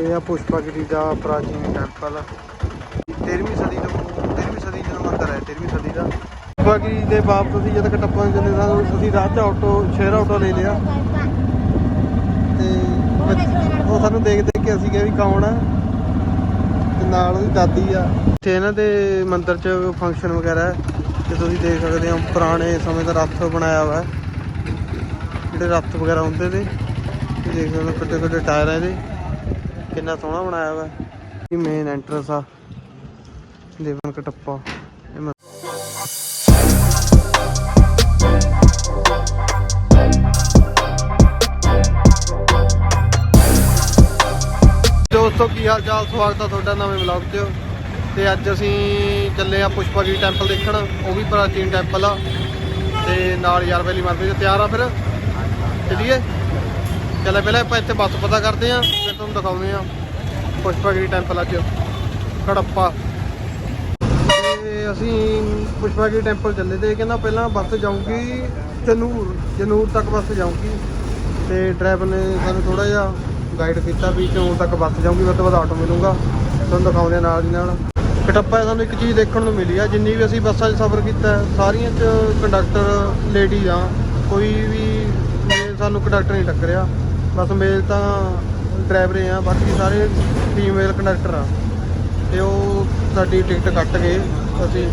ਇਹ ਆ ਪੁਸ਼ਪਗਿਰੀ ਦਾ ਪ੍ਰਾਚੀਨ ਟੈਂਪਲ 13ਵੀਂ ਸਦੀ ਦਾ 13ਵੀਂ ਸਦੀ ਦਾ ਮੰਦਿਰ ਹੈ 13ਵੀਂ ਸਦੀ ਦਾ। ਪੁਸ਼ਪਗਿਰੀ ਦੇ ਬਾਪ ਤੁਸੀਂ ਜਦ ਕਟੱਪਾ ਨੂੰ ਚੱਲੇ ਸਾਨੂੰ ਅਸੀਂ ਰਾਹ 'ਚ ਆਟੋ ਸ਼ੇਅਰ ਆਟੋ ਲੈ ਲਿਆ। ਤੇ ਉਹ ਸਾਨੂੰ ਦੇਖ ਦੇਖ ਕੇ ਅਸੀਂ ਕਿਹਾ ਵੀ ਕੌਣ ਆ? ਤੇ ਨਾਲ ਉਹਦੀ ਦਾਦੀ ਆ। ਇੱਥੇ ਇਹਨਾਂ ਦੇ ਮੰਦਿਰ 'ਚ ਫੰਕਸ਼ਨ ਵਗੈਰਾ ਹੈ, ਤੇ ਤੁਸੀਂ ਦੇਖ ਸਕਦੇ ਹੋ ਪੁਰਾਣੇ ਸਮੇਂ ਦਾ ਰੱਥ ਬਣਾਇਆ ਹੋਇਆ ਜਿਹੜੇ ਰੱਥ ਵਗੈਰਾ ਹੁੰਦੇ ਨੇ ਦੇਖ ਸਕਦੇ ਹੋ ਕਿੱਡੇ ਕਿੱਡੇ ਟਾਇਰ ਆ ਇਹਦੇ ਕਿੰਨਾ ਸੋਹਣਾ ਬਣਾਇਆ ਹੋਇਆ ਹੈ ਇਹ ਮੇਨ ਐਂਟਰੈਂਸ ਆ। ਦੇਵਨ ਕਟੱਪਾ। ਦੋਸਤੋ ਕੀ ਹਾਲ ਚਾਲ ਸਵਾਗਤ ਆ ਤੁਹਾਡਾ ਨਵੇਂ ਵਲੌਗ 'ਚ। ਤੇ ਅੱਜ ਅਸੀਂ ਚੱਲੇ ਆ ਪੁਸ਼ਪਗਿਰੀ ਟੈਂਪਲ ਦੇਖਣ। ਉਹ ਵੀ ਪ੍ਰਾਚੀਨ ਟੈਂਪਲ ਆ। ਤੇ ਨਾਲ ਯਾਰ ਵੈਲੀ ਮੰਦਿਰ 'ਚ ਤਿਆਰ ਆ ਫਿਰ। ਚਲੀਏ? ਚੱਲੇ ਪਹਿਲਾਂ ਆਪਾਂ ਇੱਥੇ ਬੱਸ ਪਤਾ ਕਰਦੇ ਆ ਫਿਰ ਤੁਹਾਨੂੰ ਦਿਖਾਉਂਦੇ ਆ ਪੁਸ਼ਪਗਿਰੀ ਟੈਂਪਲ ਅੱਜ। ਕੜੱਪਾ ਤੇ ਅਸੀਂ ਪੁਸ਼ਪਗਿਰੀ ਟੈਂਪਲ ਚੱਲੇ ਤੇ ਕਹਿੰਦਾ ਪਹਿਲਾਂ ਬੱਸ ਜਾਊਗੀ, ਜਨੂਰ ਜਨੂਰ ਤੱਕ ਬੱਸ ਜਾਊਗੀ। ਤੇ ਡਰਾਈਵਰ ਨੇ ਸਾਨੂੰ ਥੋੜਾ ਜਿਹਾ ਗਾਈਡ ਕੀਤਾ ਵੀ ਜਨੂਰ ਤੱਕ ਬੱਸ ਜਾਊਗੀ ਵੱਧ ਤੋਂ ਵੱਧ ਆਟੋ ਮਿਲੂਗਾ। ਤੁਹਾਨੂੰ ਦਿਖਾਉਂਦੇ ਆ ਨਾਲ ਦੀ ਨਾਲ। ਕਟੱਪਾ ਸਾਨੂੰ ਇੱਕ ਚੀਜ਼ ਦੇਖਣ ਨੂੰ ਮਿਲੀ ਆ, ਜਿੰਨੀ ਵੀ ਅਸੀਂ ਬੱਸਾਂ 'ਚ ਸਫ਼ਰ ਕੀਤਾ, ਸਾਰੀਆਂ 'ਚ ਕੰਡਕਟਰ ਲੇਡੀ ਆ। ਕੋਈ ਵੀ ਸਾਨੂੰ ਕੰਡਕਟਰ ਨਹੀਂ ਟੱਕਰਿਆ। ਬਸ ਮੇਲ ਤਾਂ ਡਰਾਈਵਰ ਆ ਬਾਕੀ ਸਾਰੇ ਫੀਮੇਲ ਕੰਡਕਟਰ ਆ। ਤੇ ਉਹ ਸਾਡੀ ਟਿਕਟ ਕੱਟ ਗਏ। ਅਸੀਂ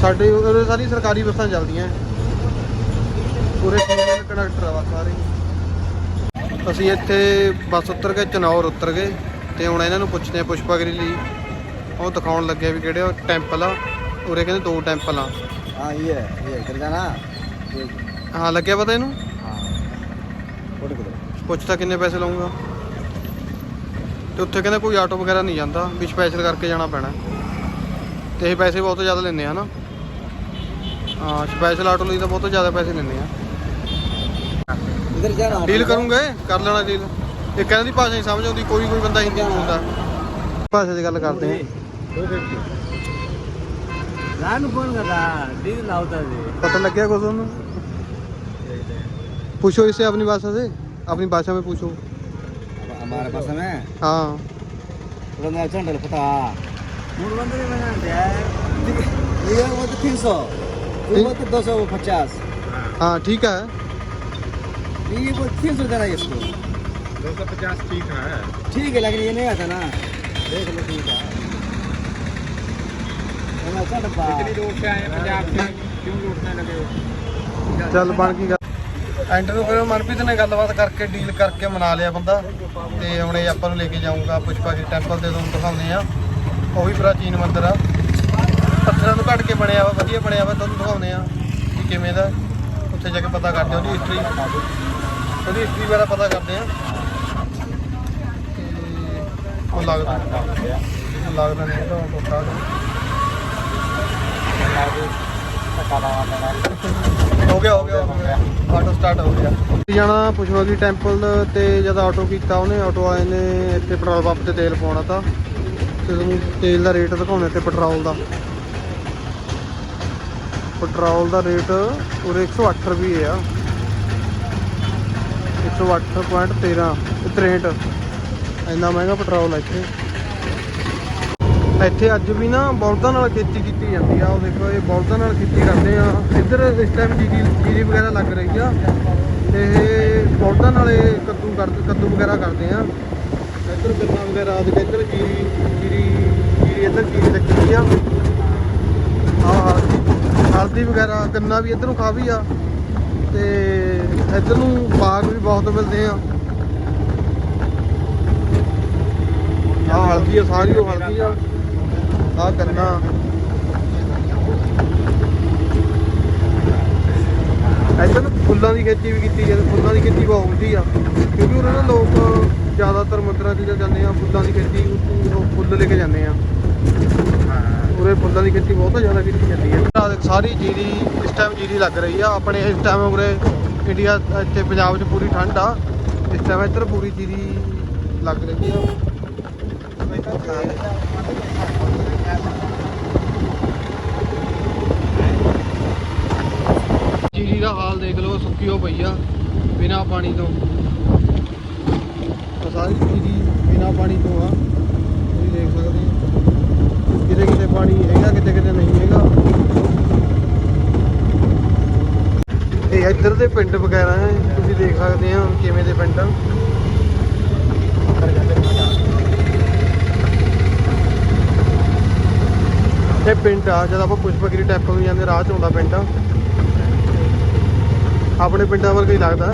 ਸਾਡੇ ਉਹ ਸਾਰੀ ਸਰਕਾਰੀ ਬੱਸਾਂ ਚੱਲਦੀਆਂ। ਪੂਰੇ ਫੀਮੇਲ ਕੰਡਕਟਰ ਆ ਬਸ ਸਾਰੇ। ਅਸੀਂ ਇੱਥੇ ਬੱਸ ਉਤਰ ਕੇ ਚਨੌਰ ਉਤਰ ਗਏ। ਤੇ ਹੁਣ ਇਹਨਾਂ ਨੂੰ ਪੁੱਛਦੇ ਆ ਪੁਸ਼ਪਾਗਰੀ ਲਈ। ਉਹ ਦਿਖਾਉਣ ਲੱਗਿਆ ਵੀ ਕਿਹੜੇ ਟੈਂਪਲ ਆ। ਉਰੇ ਕਹਿੰਦੇ ਦੋ ਟੈਂਪਲ ਆ। ਹਾਂ ਇਹ ਹੈ ਇਹ ਇਧਰ ਜਾਣਾ? ਹਾਂ ਲੱਗਿਆ ਪਤਾ ਇਹਨੂੰ? किधर ਪੁੱਛਦਾ ਕਿੰਨੇ ਪੈਸੇ ਲਊਂਗਾ ਤੇ ਉੱਥੇ ਕਹਿੰਦੇ ਕੋਈ ਆਟੋ ਵਗੈਰਾ ਨਹੀਂ ਜਾਂਦਾ ਵੀ ਸਪੈਸ਼ਲ ਕਰਕੇ ਜਾਣਾ ਪੈਣਾ ਤੇ ਇਹ ਪੈਸੇ ਬਹੁਤ ਜ਼ਿਆਦਾ ਲੈਂਦੇ ਆ ਨਾ ਹਾਂ ਸਪੈਸ਼ਲ ਆਟੋ ਲਈ ਤਾਂ ਬਹੁਤ ਜ਼ਿਆਦਾ ਪੈਸੇ ਲੈਂਦੇ ਆ इधर जाना ਡੀਲ ਕਰੂੰਗੇ ਕਰ ਲੈਣਾ ਡੀਲ ਇਹ ਕਹਿੰਦੇ ਦੀ ਭਾਸ਼ਾ ਨਹੀਂ ਸਮਝ ਆਉਂਦੀ ਕੋਈ ਕੋਈ ਬੰਦਾ ਹਿੰਦੀ ਬੋਲਦਾ ਭਾਸ਼ਾ ਦੀ ਗੱਲ ਕਰਦੇ ਆ लान फोन कर रहा डील लाउता जी पता लग गया कुछ उन्हें पूछो इसे अपनी भाषा से अपनी भाषा में पूछो। हमारे भाषा में? हाँ। तो तो हाँ ठीक है। ये वो तीन सौ देना इसको। दो सौ पचास ठीक है। ठीक है लेकिन ये नहीं आता ना। देख लो ठीक है। पंजाब से। क्यों लूटने लगे? चल बाकी ਐਂਟਰ ਨੂੰ ਫਿਰ ਮਨਪ੍ਰੀਤ ਨੇ ਗੱਲਬਾਤ ਕਰਕੇ ਡੀਲ ਕਰਕੇ ਮਨਾ ਲਿਆ ਬੰਦਾ। ਤੇ ਹੁਣ ਇਹ ਆਪਾਂ ਨੂੰ ਲੈ ਕੇ ਜਾਊਗਾ, ਪੁਸ਼ਪਾ ਜੀ ਟੈਂਪਲ ਤੇ ਤੁਹਾਨੂੰ ਦਿਖਾਉਂਦੇ ਆ ਉਹ ਵੀ ਪ੍ਰਾਚੀਨ ਮੰਦਿਰ ਆ। ਪੱਥਰਾਂ ਨੂੰ ਘੜ ਕੇ ਬਣਿਆ ਵਾ, ਵਧੀਆ ਬਣਿਆ ਵਾ, ਤੁਹਾਨੂੰ ਦਿਖਾਉਂਦੇ ਆ ਕਿ ਕਿਵੇਂ ਦਾ। ਉੱਥੇ ਜਾ ਕੇ ਪਤਾ ਕਰਦੇ ਆ ਉਹਦੀ ਹਿਸਟਰੀ ਉਹਦੀ ਹਿਸਟਰੀ ਬਾਰੇ ਪਤਾ ਕਰਦੇ ਆ ਤੇ ਉਹ ਲੱਗਦਾ ਲੱਗਦਾ ਨਹੀਂ ਤਾਂ ਟੁੱਟਾ ਹੋ ਗਿਆ ਹੋ ਗਿਆ ਹੋ ਗਿਆ। ਆਟੋ ਸਟਾਰਟ ਹੋ ਗਿਆ। ਜਾਣਾ ਪੁਸ਼ਪਗਿਰੀ ਟੈਂਪਲ ਤੇ ਜਦ ਆਟੋ ਕੀਤਾ ਉਹਨੇ ਆਟੋ ਵਾਲੇ ਨੇ ਇੱਥੇ ਪੈਟਰੋਲ ਪੰਪ ਤੇ ਤੇਲ ਪਾਉਣਾ ਤਾਂ। ਤੇ ਤੁਹਾਨੂੰ ਤੇਲ ਦਾ ਰੇਟ ਦਿਖਾਉਣਾ ਤੇ ਪੈਟਰੋਲ ਦਾ। ਪੈਟਰੋਲ ਦਾ ਰੇਟ ਉਰੇ 108 ਰੁਪਏ ਆ। 108.13 63 ਇੰਨਾ ਮਹਿੰਗਾ ਪੈਟਰੋਲ ਆ ਇੱਥੇ। ਇੱਥੇ ਅੱਜ ਵੀ ਨਾ ਬਲਦਾਂ ਨਾਲ ਖੇਤੀ ਕੀਤੀ ਜਾਂਦੀ ਆ। ਉਹ ਦੇਖੋ, ਇਹ ਬਲਦਾਂ ਨਾਲ ਖੇਤੀ ਕਰਦੇ ਆ। ਇੱਧਰ ਇਸ ਟਾਈਮ ਜੀਰੀ ਜੀਰੀ ਵਗੈਰਾ ਲੱਗ ਰਹੀ ਆ। ਤੇ ਇਹ ਬਲਦਾਂ ਨਾਲ ਇਹ ਕੱਦੂ ਕਰਦੇ ਕੱਦੂ ਵਗੈਰਾ ਕਰਦੇ ਆ। ਇੱਧਰ ਗੰਨਾ ਵਗੈਰਾ ਆ ਦੇਖੋ, ਇੱਧਰ ਜੀਰੀ ਜੀਰੀ ਜੀਰੀ ਇੱਧਰ ਜੀਰੀ ਲੱਗੀ ਆ। ਆਹ ਹਲਦੀ ਵਗੈਰਾ, ਗੰਨਾ ਵੀ ਇੱਧਰ ਨੂੰ ਖਾ ਵੀ ਆ। ਤੇ ਇੱਧਰ ਨੂੰ ਬਾਗ ਵੀ ਬਹੁਤ ਮਿਲਦੇ ਆ। ਆਹ ਹਲਦੀ ਆ, ਸਾਰੀ ਉਹ ਹਲਦੀ ਆ। ਆ ਗੰਨਾ ਇੱਧਰ ਫੁੱਲਾਂ ਦੀ ਖੇਤੀ ਵੀ ਕੀਤੀ ਜਾਂਦੀ, ਫੁੱਲਾਂ ਦੀ ਖੇਤੀ ਬਹੁਤ ਵਧੀਆ ਕਿਉਂਕਿ ਉਹਨਾਂ ਨਾਲ ਲੋਕ ਜ਼ਿਆਦਾਤਰ ਮੰਦਰਾਂ 'ਚ ਜਾਂਦੇ ਆ, ਫੁੱਲਾਂ ਦੀ ਖੇਤੀ ਉਹ ਫੁੱਲ ਲੈ ਕੇ ਜਾਂਦੇ ਆ। ਉਰੇ ਫੁੱਲਾਂ ਦੀ ਖੇਤੀ ਬਹੁਤ ਜ਼ਿਆਦਾ ਕੀਤੀ ਜਾਂਦੀ ਹੈ ਆਹ ਸਾਰੀ ਜੀਰੀ, ਇਸ ਟਾਈਮ ਜੀਰੀ ਲੱਗ ਰਹੀ ਆ। ਆਪਣੇ ਇਸ ਟਾਈਮ ਉਰੇ ਇੰਡੀਆ ਇੱਥੇ ਪੰਜਾਬ 'ਚ ਪੂਰੀ ਠੰਡ ਆ। ਇਸ ਟਾਈਮ ਇੱਧਰ ਪੂਰੀ ਜੀਰੀ ਲੱਗ ਰਹੀ ਆ। ਜੀਰੀ ਦਾ ਹਾਲ ਦੇਖ ਲਓ, ਸੁੱਕੀ ਹੋ ਪਈ ਆ, ਬਿਨਾ ਪਾਣੀ ਤੋਂ। ਸਾਰੀ ਚੀਜ਼ ਬਿਨਾ ਪਾਣੀ ਤੋਂ ਆ। ਤੁਸੀਂ ਦੇਖ ਸਕਦੇ ਕਿਤੇ ਕਿਤੇ ਪਾਣੀ ਹੈਗਾ, ਕਿਤੇ ਕਿਤੇ ਨਹੀਂ ਹੈਗਾ। ਇਹ ਇੱਧਰ ਦੇ ਪਿੰਡ ਵਗੈਰਾ ਹੈ, ਤੁਸੀਂ ਦੇਖ ਸਕਦੇ ਹੋ ਕਿਵੇਂ ਦੇ ਪਿੰਡ ਆ। ਇਹ ਪਿੰਡ ਆ ਜਦ ਆਪਾਂ ਪੁਸ਼ਪਗਰੀ ਟੈਂਪਲ ਨੂੰ ਜਾਂਦੇ ਰਾਹ ਚ ਆਉਂਦਾ ਪਿੰਡ। ਆਪਣੇ ਪਿੰਡਾਂ ਵਰਗਾ ਹੀ ਲੱਗਦਾ।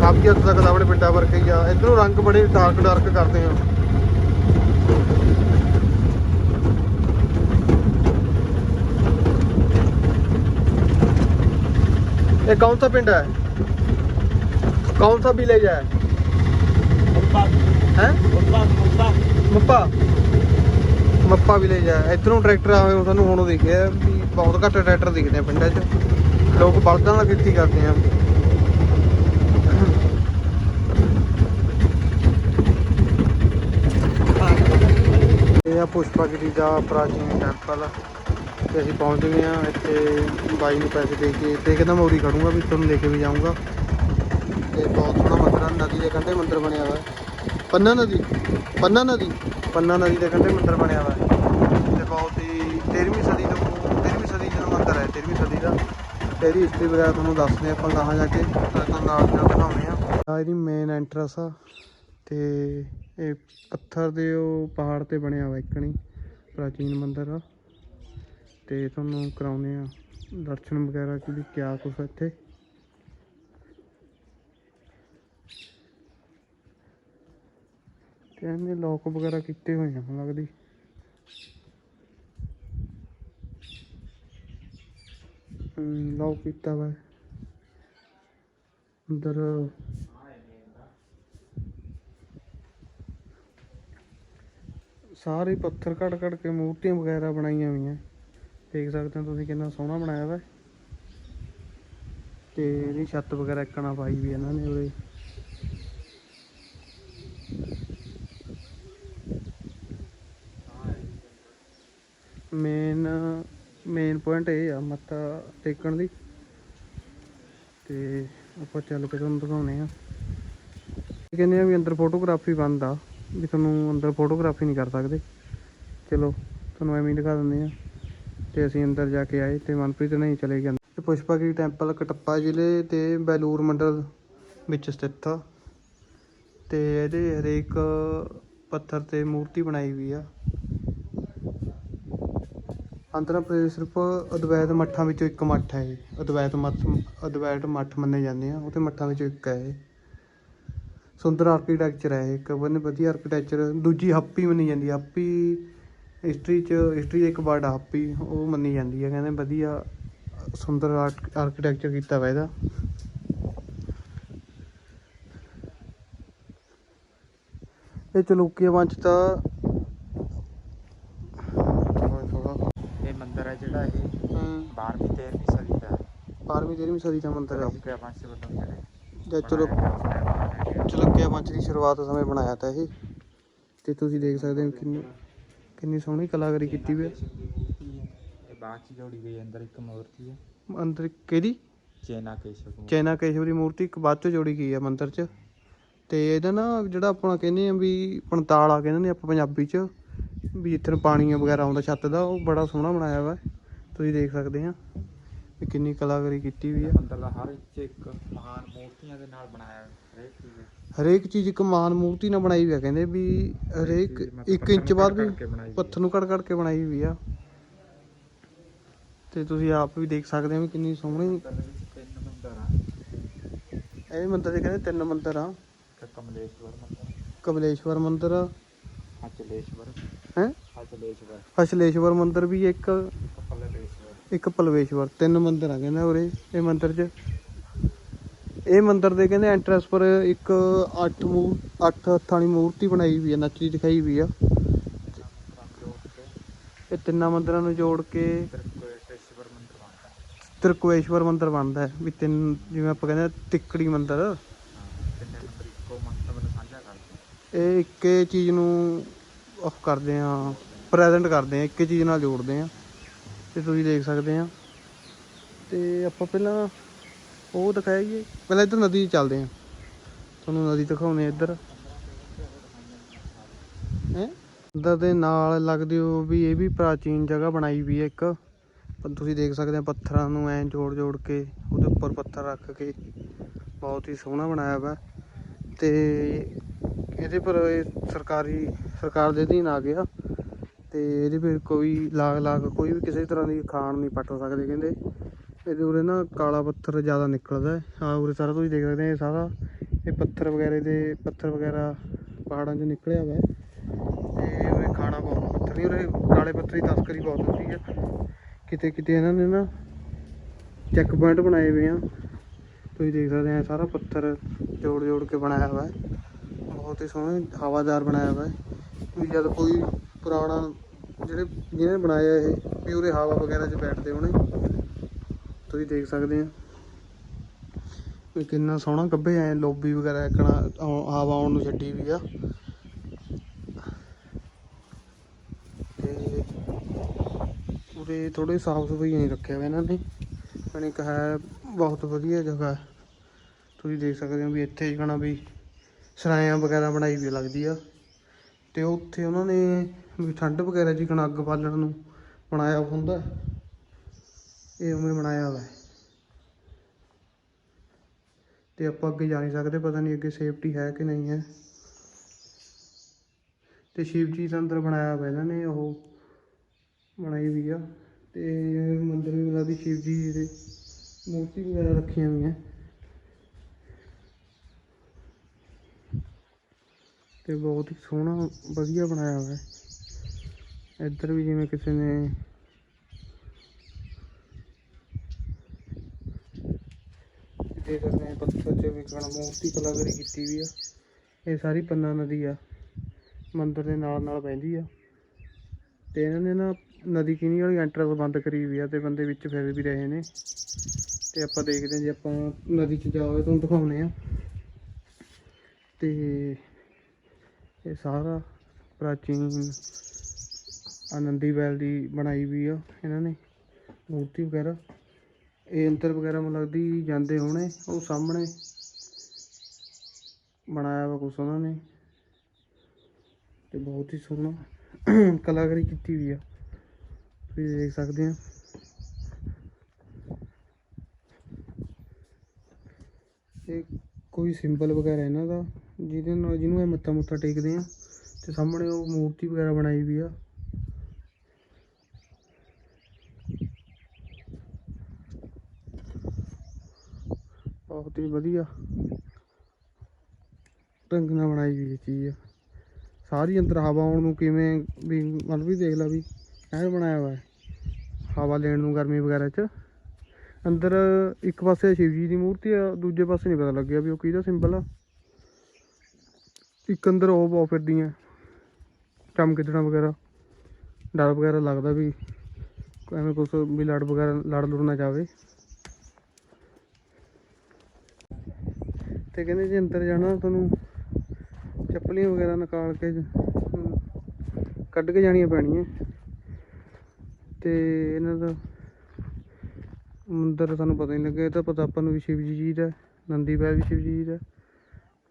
ਕਾਫੀ ਹੱਦ ਤੱਕ ਆਪਣੇ ਪਿੰਡਾਂ ਵਰਗਾ ਹੀ ਆ। ਇਧਰੋਂ ਰੰਗ ਬੜੇ ਡਾਰਕ ਡਾਰਕ ਕਰਦੇ ਆ। ਇਹ ਕੌਣ ਸਾ ਪਿੰਡ ਹੈ? ਕੌਣ ਸਾ ਵਿਲੇਜ ਹੈ? ਹੈ? ਮੁੱਪਾ। ਮੁੱਪਾ। ਮੱਪਾ ਵਿਲੇਜ ਹੈ ਇਧਰੋਂ ਟਰੈਕਟਰ ਆਵੇ ਹੋ ਤੁਹਾਨੂੰ ਹੁਣ ਦਿਖਿਆ ਵੀ ਬਹੁਤ ਘੱਟ ਟਰੈਕਟਰ ਦਿਖਦੇ ਆ ਪਿੰਡਾਂ 'ਚ। ਲੋਕ ਬਲਦਾਂ ਨਾਲ ਖੇਤੀ ਕਰਦੇ ਆ। ਇਹ ਆ ਪੁਸ਼ਪਗਿਰੀ ਦਾ ਪ੍ਰਾਚੀਨ ਟੈਂਪਲ ਤੇ ਅਸੀਂ ਪਹੁੰਚ ਗਏ ਆ ਇੱਥੇ। ਬਾਈ ਨੂੰ ਪੈਸੇ ਦੇ ਕੇ ਤੇ ਕਹਿੰਦਾ ਮੈਂ ਉਰੀ ਖੜੂੰਗਾ ਵੀ ਤੁਹਾਨੂੰ ਲੈ ਕੇ ਵੀ ਜਾਊਂਗਾ। ਤੇ ਬਹੁਤ ਸੋਹਣਾ ਮੰਦਿਰ ਆ, ਨਦੀ ਦੇ ਕੰਢੇ ਮੰਦਿਰ ਬਣਿਆ ਹੋਇਆ। ਪੰਨਾ ਨਦੀ ਪੰਨਾ ਨਦੀ। ਪੰਨਾ ਨਦੀ ਦੇ ਕੰਢੇ ਮੰਦਿਰ ਬਣਿਆ ਹੋਇਆ ਹੈ ਤੇ ਬਹੁਤ ਹੀ 13ਵੀਂ ਸਦੀ ਤੋਂ 13ਵੀਂ ਸਦੀ ਦਾ ਮੰਦਿਰ ਹੈ 13ਵੀਂ ਸਦੀ ਦਾ। ਇਹਦੀ ਹਿਸਟਰੀ ਵਗੈਰਾ ਤੁਹਾਨੂੰ ਦੱਸਦੇ ਆਪਾਂ ਗਾਹਾਂ ਜਾ ਕੇ ਤੇ ਤੁਹਾਨੂੰ ਨਾਲ ਨਾਲ ਦਿਖਾਉਂਦੇ ਆ ਆ ਇਹਦੀ ਮੇਨ ਐਂਟਰਸ ਆ, ਤੇ ਇਹ ਪੱਥਰ ਦੇ ਉਹ ਪਹਾੜ ਤੇ ਬਣਿਆ ਹੋਇਆ ਨਹੀਂ, ਪ੍ਰਾਚੀਨ ਮੰਦਿਰ ਆ। ਤੇ ਤੁਹਾਨੂੰ ਕਰਾਉਂਦੇ ਆ ਦਰਸ਼ਨ ਵਗੈਰਾ ਕਿ ਵੀ ਕਿਆ ਕੁਛ ਇੱਥੇ। ਤੇ ਲੋਕ ਵਗੈਰਾ ਕੀਤੇ ਹੋਏ ਆ, ਮੈਨੂੰ ਲੱਗਦੀ ਲੋਕ ਕੀਤਾ ਵਾ। ਅੰਦਰ ਸਾਰੇ ਪੱਥਰ ਕੱਟ ਕੱਢ ਕੇ ਮੂਰਤੀਆਂ ਵਗੈਰਾ ਬਣਾਈਆਂ ਹੋਈਆਂ। ਦੇਖ ਸਕਦੇ ਹੋ ਤੁਸੀਂ ਕਿੰਨਾ ਸੋਹਣਾ ਬਣਾਇਆ ਵਾ। ਤੇ ਇਹਦੀ ਛੱਤ ਵਗੈਰਾ ਇੱਕਣਾ ਪਾਈ ਵੀ ਇਹਨਾਂ ਨੇ ਉਰੇ। ਮੇਨ ਮੇਨ ਪੁਆਇੰਟ ਇਹ ਆ ਮੱਥਾ ਟੇਕਣ ਦੀ। ਤੇ ਆਪਾਂ ਚੱਲ ਕੇ ਤੁਹਾਨੂੰ ਦਿਖਾਉਣੇ ਆ ਕਹਿੰਦੇ ਆ ਵੀ ਅੰਦਰ ਫੋਟੋਗ੍ਰਾਫੀ ਬੰਦ ਆ, ਵੀ ਤੁਹਾਨੂੰ ਅੰਦਰ ਫੋਟੋਗ੍ਰਾਫੀ ਨਹੀਂ ਕਰ ਸਕਦੇ। ਚਲੋ, ਤੁਹਾਨੂੰ ਐਵੇਂ ਹੀ ਦਿਖਾ ਦਿੰਦੇ ਆ ਤੇ ਅਸੀਂ ਅੰਦਰ ਜਾ ਕੇ ਆਏ ਤੇ ਮਨਪ੍ਰੀਤ ਨਹੀਂ ਚਲੇ ਗਏ ਇਹ ਪੁਸ਼ਪਗਿਰੀ ਟੈਂਪਲ ਕਟੱਪਾ ਜ਼ਿਲ੍ਹੇ ਤੇ ਬੈਲੂਰ ਮੰਡਲ ਵਿੱਚ ਸਥਿਤ ਆ। ਤੇ ਇਹਦੇ ਹਰੇਕ ਪੱਥਰ ਤੇ ਮੂਰਤੀ ਬਣਾਈ ਹੋਈ ਆ। ਆਂਧਰਾ ਪ੍ਰਦੇਸ਼ ਸਿਰਫ ਅਦਵੈਤ ਮੱਠਾਂ ਵਿੱਚੋਂ ਇੱਕ ਮੱਠ ਹੈ ਇਹ। ਅਦਵੈਤ ਮੱਠ ਅਦਵੈਤ ਮੱਠ ਮੰਨੇ ਜਾਂਦੇ ਆ ਉਹਦੇ ਮੱਠਾਂ ਵਿੱਚੋਂ ਇੱਕ ਹੈ ਇਹ। ਸੁੰਦਰ ਆਰਕੀਟੈਕਚਰ ਹੈ ਇੱਕ ਬੰਨੇ ਵਧੀਆ ਆਰਕੀਟੈਕਚਰ ਦੂਜੀ ਹੱਪੀ ਮੰਨੀ ਜਾਂਦੀ ਹੈ ਹੱਪੀ ਹਿਸਟਰੀ ਚ ਹਿਸਟਰੀ ਇੱਕ ਵਰਡ ਹੱਪੀ, ਉਹ ਮੰਨੀ ਜਾਂਦੀ ਹੈ ਕਹਿੰਦੇ ਵਧੀਆ ਸੁੰਦਰ ਆਰਕੀਟੈਕਚਰ ਕੀਤਾ ਵਾ ਇਹਦਾ। ਇਹ ਚਲੂਕੀਆ ਵੰਸ਼ ਦਾ ਇਹ ਮੰਦਿਰ ਹੈ ਜਿਹੜਾ ਇਹ। 12ਵੀਂ 13ਵੀਂ ਸਦੀ ਦਾ। ਹੈ 12ਵੀਂ 13ਵੀਂ ਸਦੀ ਦਾ ਮੰਦਿਰ ਹੈ ਲੋਕਿਆ ਵੰਸ਼ ਵੱਲੋਂ ਜਿਹੜੇ ਜਾਂ। ਚਲੋ ਚਲੂਕੀਆ ਵੰਸ਼ ਦੀ ਸ਼ੁਰੂਆਤ ਸਮੇਂ ਬਣਾਇਆ ਤਾ ਇਹ। ਤੇ ਤੁਸੀਂ ਦੇਖ ਸਕਦੇ ਹੋ ਕਿੰਨੀ ਕਿੰਨੀ ਸੋਹਣੀ ਕਲਾਕਾਰੀ ਕੀਤੀ ਹੋਈ ਹੈ ਇਹ ਚ ਜੋੜੀ ਗਈ ਅੰਦਰ ਇੱਕ ਮੂਰਤੀ ਹੈ ਅੰਦਰ ਕਿਹਦੀ? ਚੇਨਾ ਕੇਸ਼ਵ ਚੈਨਾ ਕੇਸ਼ਵ ਦੀ ਮੂਰਤੀ ਇੱਕ ਬਾਅਦ ਚੋਂ ਜੋੜੀ ਗਈ ਹੈ ਮੰਦਿਰ 'ਚ। ਤੇ ਇਹਦਾ ਨਾ ਜਿਹੜਾ ਆਪਣਾ ਕਹਿੰਦੇ ਆ ਵੀ ਪੰਤਾਲਾ ਕਹਿੰਦੇ ਨੇ ਆਪਾਂ ਪੰਜਾਬੀ 'ਚ। ਵੀ ਜਿੱਥੇ ਨੂੰ ਪਾਣੀ ਵਗੈਰਾ ਆਉਂਦਾ ਛੱਤ ਦਾ ਉਹ ਬੜਾ ਸੋਹਣਾ ਬਣਾਇਆ ਵਾ। ਤੁਸੀਂ ਦੇਖ ਸਕਦੇ ਆ ਵੀ ਕਿੰਨੀ ਕਲਾਕਾਰੀ ਕੀਤੀ ਹੋਈ ਮੰਦਿਰ ਦਾ ਹਰ ਇੱਕ ਇੱਕ ਮਹਾਨ ਮੂਰਤੀਆਂ ਦੇ ਨਾਲ ਬਣਾਇਆ ਹੈ ਹਰੇਕ ਚੀਜ਼। ਹਰੇਕ ਚੀਜ਼ ਇੱਕ ਮਹਾਨ ਮੂਰਤੀ ਨਾਲ ਬਣਾਈ ਹੋਈ ਆ ਕਹਿੰਦੇ ਵੀ ਹਰੇਕ ਚੀਜ਼ ਮਤਲਬ 1 ਇੰਚ ਬਾਅਦ ਵੀ ਪੱਥਰ ਨੂੰ ਕੱਟ ਕੇ ਬਣਾਈ ਹੋਈ ਆ। ਤੇ ਤੁਸੀਂ ਆਪ ਵੀ ਦੇਖ ਸਕਦੇ ਹੋ ਵੀ ਕਿੰਨੀ ਸੋਹਣੀ। ਵਿੱਚ ਤਿੰਨ ਮੰਦਿਰ ਆ। ਇਹ ਮੰਦਿਰ ਦੇ ਕਹਿੰਦੇ ਤਿੰਨ ਮੰਦਿਰ ਆ। ਇੱਕ ਕਮਲੇਸ਼ਵਰ ਮੰਦਿਰ। ਕਮਲੇਸ਼ਵਰ ਮੰਦਿਰ ਹਚਲੇਸ਼ਵਰ। ਹੈ? ਹਚਲੇਸ਼ਵਰ। ਹਸ਼ਲੇਸ਼ਵਰ ਮੰਦਿਰ ਵੀ ਇੱਕ ਇੱਕ ਪਲਵੇਸ਼ਵਰ ਤਿੰਨ ਮੰਦਿਰ ਆ ਕਹਿੰਦੇ ਉਰੇ ਇਹ ਮੰਦਿਰ 'ਚ। ਇਹ ਮੰਦਿਰ ਦੇ ਕਹਿੰਦੇ ਐਂਟਰੈਂਸ ਪਰ ਇੱਕ 8 ਮੂ 8 ਹੱਥਾਂ ਵਾਲੀ ਮੂਰਤੀ ਬਣਾਈ ਹੋਈ ਆ ਨੱਚਦੀ ਦਿਖਾਈ ਹੋਈ ਆ। ਇਹ ਤਿੰਨਾਂ ਮੰਦਿਰਾਂ ਨੂੰ ਜੋੜ ਕੇ ਤ੍ਰਿਕੁਟੇਸ਼ਵਰ ਮੰਦਿਰ ਬਣਦਾ। ਹੈ ਤਿਰਕੁਏਸ਼ਵਰ ਮੰਦਿਰ ਬਣਦਾ ਹੈ ਵੀ ਤਿੰਨ ਜਿਵੇਂ ਆਪਾਂ ਕਹਿੰਦੇ ਤਿੱਕੜੀ ਮੰਦਿਰ। ਇਹ ਇੱਕੇ ਚੀਜ਼ ਨੂੰ ਉਹ ਕਰਦੇ ਆ ਪ੍ਰੈਜ਼ੈਂਟ ਕਰਦੇ ਆ ਇੱਕੇ ਚੀਜ਼ ਨਾਲ ਜੋੜਦੇ ਆ ਤੇ ਤੁਸੀਂ ਦੇਖ ਸਕਦੇ ਆ। ਤੇ ਆਪਾਂ ਪਹਿਲਾਂ ਉਹ ਦਿਖਾਈਏ। ਪਹਿਲਾਂ ਇੱਧਰ ਨਦੀ ਚੱਲਦੇ ਆ। ਤੁਹਾਨੂੰ ਨਦੀ ਦਿਖਾਉਨੇ ਇੱਧਰ। ਹੈ? ਇੱਧਰ ਦੇ ਨਾਲ ਲੱਗਦੀ ਹੋ ਵੀ ਇਹ ਵੀ ਪ੍ਰਾਚੀਨ ਜਗ੍ਹਾ ਬਣਾਈ ਵੀ ਹੈ ਇੱਕ। ਪਰ ਤੁਸੀਂ ਦੇਖ ਸਕਦੇ ਆ ਪੱਥਰਾਂ ਨੂੰ ਐਂ ਜੋੜ ਜੋੜ ਕੇ, ਉਹਦੇ ਉੱਪਰ ਪੱਥਰ ਰੱਖ ਕੇ। ਬਹੁਤ ਹੀ ਸੋਹਣਾ ਬਣਾਇਆ ਵਾ। ਤੇ ਇਹਦੇ ਪਰ ਇਹ ਸਰਕਾਰੀ, ਸਰਕਾਰ ਦੇ ਅਧੀਨ ਆ ਗਿਆ। ਤੇ ਇਹਦੇ ਪਰ ਕੋਈ ਲਾਗ ਲਾਗ ਕੋਈ ਵੀ ਕਿਸੇ ਤਰ੍ਹਾਂ ਦੀ ਖਾਣ ਨਹੀਂ ਪੱਟ ਸਕਦੇ ਕਹਿੰਦੇ। ਇਹਦੇ ਉਰੇ ਨਾ ਕਾਲਾ ਪੱਥਰ ਜ਼ਿਆਦਾ ਨਿਕਲਦਾ ਹੈ। ਆ ਉਰੇ ਸਾਰਾ ਤੁਸੀਂ ਦੇਖ ਸਕਦੇ ਆ ਇਹ ਸਾਰਾ ਇਹ ਪੱਥਰ ਵਗੈਰੇ ਦੇ ਪੱਥਰ ਵਗੈਰਾ ਪਹਾੜਾਂ 'ਚ ਨਿਕਲਿਆ ਵਾ ਤੇ ਉਰੇ ਖਾਣਾ ਬਹੁਤ ਪੱਥਰ ਨਹੀਂ, ਉਰੇ ਕਾਲੇ ਪੱਥਰ ਦੀ ਤਸਕਰੀ ਬਹੁਤ ਹੁੰਦੀ ਆ। ਕਿਤੇ ਕਿਤੇ ਇਹਨਾਂ ਨੇ ਨਾ ਚੈੱਕ ਪੁਆਇੰਟ ਬਣਾਏ ਹੋਏ ਆ। ਤੁਸੀਂ ਦੇਖ ਸਕਦੇ ਆ ਸਾਰਾ ਪੱਥਰ ਜੋੜ ਜੋੜ ਕੇ ਬਣਾਇਆ ਹੋਇਆ ਹੈ। ਬਹੁਤ ਹੀ ਸੋਹਣੇ ਹਵਾਦਾਰ ਬਣਾਇਆ ਹੋਇਆ ਹੈ। ਵੀ ਜਦ ਕੋਈ ਪੁਰਾਣਾ ਜਿਹੜੇ ਜਿਹਨੇ ਬਣਾਇਆ ਇਹ, ਵੀ ਉਰੇ ਹਵਾ ਵਗੈਰਾ 'ਚ ਬੈਠਦੇ ਹੋਣੇ। ਤੁਸੀਂ ਦੇਖ ਸਕਦੇ ਆ। ਵੀ ਕਿੰਨਾ ਸੋਹਣਾ ਗੱਭੇ ਐ ਲੋਬੀ ਵਗੈਰਾ ਇੱਕਣਾ ਆਉ- ਹਵਾ ਆਉਣ ਨੂੰ ਛੱਡੀ ਵੀ ਆ। ਤੇ ਉਰੇ ਥੋੜੇ ਸਾਫ਼ ਸਫ਼ਾਈ ਨਹੀਂ ਰੱਖਿਆ ਹੋਇਆ ਇਹਨਾਂ ਨੇ। ਯਾਨੀ ਕਿ ਹੈ ਬਹੁਤ ਵਧੀਆ ਜਗ੍ਹਾ। ਹੈ ਤੁਸੀਂ ਦੇਖ ਸਕਦੇ ਹੋ ਵੀ ਇੱਥੇ ਜਣਾ ਵੀ ਸਰਾਇਆਂ ਵਗੈਰਾ ਬਣਾਈ ਵੀ ਲੱਗਦੀ ਆ। ਤੇ ਉੱਥੇ ਉਹਨਾਂ ਨੇ ਵੀ ਠੰਡ ਵਗੈਰਾ ਜਿਕਣ ਅੱਗ ਬਾਲਣ ਨੂੰ ਬਣਾਇਆ ਹੁੰਦਾ। ਇਹ ਉਵੇਂ ਬਣਾਇਆ ਹੋਇਆ ਹੈ। ਤੇ ਆਪਾਂ ਅੱਗੇ ਜਾ ਨਹੀਂ ਸਕਦੇ, ਪਤਾ ਨਹੀਂ ਅੱਗੇ ਸੇਫਟੀ ਹੈ ਕਿ ਨਹੀਂ ਹੈ। ਤੇ ਸ਼ਿਵ ਜੀ ਦਾ ਅੰਦਰ ਬਣਾਇਆ ਹੋਇਆ ਇਹਨਾਂ ਨੇ, ਉਹ ਬਣਾਈ ਵੀ ਆ। ਤੇ ਮੰਦਿਰ ਵੀ ਲੱਗਦੀ ਸ਼ਿਵ ਜੀ ਦੇ ਮੂਰਤੀ ਵਗੈਰਾ ਰੱਖੀਆਂ ਹੋਈਆਂ। ਤੇ ਬਹੁਤ ਹੀ ਸੋਹਣਾ, ਵਧੀਆ ਬਣਾਇਆ ਹੋਇਆ ਹੈ। ਇੱਧਰ ਵੀ ਜਿਵੇਂ ਕਿਸੇ ਨੇ ਦੇਖ ਸਕਦੇ ਪੱਥਰ 'ਚ ਵਿਕਣ ਕਣ ਮੂਰਤੀ ਕਲਾਕਾਰੀ ਕੀਤੀ ਵੀ ਆ। ਇਹ ਸਾਰੀ ਪੰਨਾ ਨਦੀ ਆ। ਮੰਦਰ ਦੇ ਨਾਲ ਨਾਲ ਵਹਿੰਦੀ ਆ। ਤੇ ਇਹਨਾਂ ਨੇ ਨਾ ਨਦੀ ਕਿਨੀ ਵਾਲੀ ਐਂਟਰੈਂਸ ਬੰਦ ਕਰੀ ਵੀ ਆ ਤੇ ਬੰਦੇ ਵਿੱਚ ਫਿਰ ਵੀ ਰਹੇ ਨੇ। ਤੇ ਆਪਾਂ ਦੇਖਦੇ ਹਾਂ ਜੇ ਆਪਾਂ ਨਦੀ 'ਚ ਜਾਵੇ ਤੁਹਾਨੂੰ ਦਿਖਾਉਨੇ ਆ। ਤੇ ਇਹ ਸਾਰਾ ਪ੍ਰਾਚੀਨ ਆਨੰਦੀ ਵੈਲ ਦੀ ਬਣਾਈ ਵੀ ਆ ਇਹਨਾਂ ਨੇ, ਮੂਰਤੀ ਵਗੈਰਾ। ਇਹ ਅੰਤਰ ਵਗੈਰਾ ਮੈਨੂੰ ਲੱਗਦੀ ਜਾਂਦੇ ਹੋਣੇ, ਉਹ ਸਾਹਮਣੇ ਬਣਾਇਆ ਵਾ ਕੁਛ ਉਹਨਾਂ ਨੇ। ਤੇ ਬਹੁਤ ਹੀ ਸੋਹਣਾ ਕਲਾਕਾਰੀ ਕੀਤੀ ਵੀ ਆ। ਤੁਸੀਂ ਦੇਖ ਸਕਦੇ ਆ। ਇਹ ਕੋਈ ਸਿੰਬਲ ਵਗੈਰਾ ਇਹਨਾਂ ਦਾ, ਜਿਹਦੇ ਨਾਲ ਜਿਹਨੂੰ ਇਹ ਮੱਥਾ ਮੁੱਥਾ ਟੇਕਦੇ ਆ, ਤੇ ਸਾਹਮਣੇ ਉਹ ਮੂਰਤੀ ਵਗੈਰਾ ਬਣਾਈ ਵੀ ਆ। ਬਹੁਤ ਹੀ ਵਧੀਆ। ਢੰਗ ਨਾਲ ਬਣਾਈ ਵੀ ਇਹ ਚੀਜ਼ ਆ। ਸਾਰੀ ਅੰਦਰ ਹਵਾ ਆਉਣ ਨੂੰ ਕਿਵੇਂ ਵੀ ਮਨ ਵੀ ਦੇਖ ਲਾ ਵੀ ਐਂ ਬਣਾਇਆ ਹੋਇਆ ਹਵਾ ਲੈਣ ਨੂੰ ਗਰਮੀ ਵਗੈਰਾ ਚ। ਅੰਦਰ ਇੱਕ ਪਾਸੇ ਸ਼ਿਵ ਜੀ ਦੀ ਮੂਰਤੀ ਆ, ਦੂਜੇ ਪਾਸੇ ਨਹੀਂ ਪਤਾ ਲੱਗਿਆ ਵੀ ਉਹ ਕਿਹਦਾ ਸਿੰਬਲ ਆ। ਇੱਕ ਅੰਦਰ ਉਹ ਬਹੁਤ ਫਿਰਦੀਆਂ ਚਮਕਿਦੜਾਂ ਵਗੈਰਾ। ਡਰ ਵਗੈਰਾ ਲੱਗਦਾ ਵੀ ਐਵੇਂ ਕੁਛ ਵੀ ਲੜ ਵਗੈਰਾ, ਲੜ ਲੁੜ ਨਾ ਜਾਵੇ। ਤੇ ਕਹਿੰਦੇ ਜੇ ਅੰਦਰ ਜਾਣਾ ਤੁਹਾਨੂੰ ਚੱਪਲੀਆਂ ਵਗੈਰਾ ਨਿਕਾਲ ਕੇ ਕੱਢ ਕੇ ਜਾਣੀਆਂ ਪੈਣੀਆਂ। ਤੇ ਇਹਨਾਂ ਦਾ ਮੰਦਰ ਤੁਹਾਨੂੰ ਪਤਾ ਨਹੀਂ ਲੱਗਿਆ ਇਹ ਤਾਂ ਪਤਾ ਆਪਾਂ ਨੂੰ ਵੀ ਸ਼ਿਵ ਜੀ ਜੀ ਦਾ, ਨੰਦੀ ਬੈਲ ਵੀ ਸ਼ਿਵ ਜੀ ਦਾ।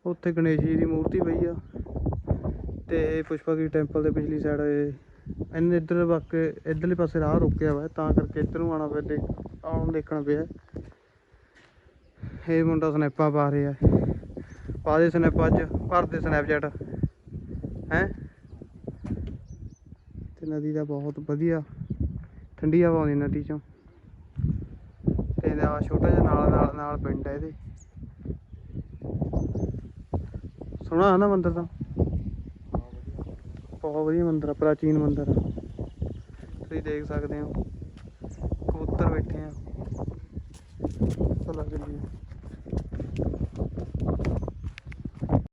ਉੱਥੇ ਗਣੇਸ਼ ਜੀ ਦੀ ਮੂਰਤੀ ਪਈ ਆ। ਤੇ ਪੁਸ਼ਪਗਿਰੀ ਟੈਂਪਲ ਦੇ ਪਿਛਲੀ ਸਾਈਡ ਇਹਨੇ ਇੱਧਰ ਵਾਕੇ ਇੱਧਰਲੇ ਪਾਸੇ ਰਾਹ ਰੁਕਿਆ ਵਾ, ਤਾਂ ਕਰਕੇ ਇੱਧਰ ਨੂੰ ਆਉਣਾ ਪਿਆ ਦੇਖ ਆਉਣ ਦੇਖਣਾ ਪਿਆ। ਇਹ ਮੁੰਡਾ ਸਨੈਪਾਂ ਪਾ ਰਿਹਾ। ਪਾ ਦੇ ਸਨੈਪ ਅੱਜ, ਭਰ ਦੇ ਸਨੈਪਚੈਟ ਹੈ? ਤੇ ਨਦੀ ਦਾ ਬਹੁਤ ਵਧੀਆ, ਠੰਡੀ ਹਵਾ ਆਉਂਦੀ ਨਦੀ ਚੋਂ। ਤੇ ਇਹਦਾ ਛੋਟਾ ਜਿਹਾ ਨਾਲ ਨਾਲ ਨਾਲ ਪਿੰਡ ਹੈ ਇਹਦੇ। ਸੋਹਣਾ ਹੈ ਨਾ ਮੰਦਿਰ ਤਾਂ? ਬਹੁਤ ਵਧੀਆ ਮੰਦਿਰ ਆ, ਪ੍ਰਾਚੀਨ ਮੰਦਿਰ ਆ। ਤੁਸੀਂ ਦੇਖ ਸਕਦੇ ਹੋ। ਕਬੂਤਰ ਬੈਠੇ ਆ। ਚਲੋ ਚੱਲੀਏ।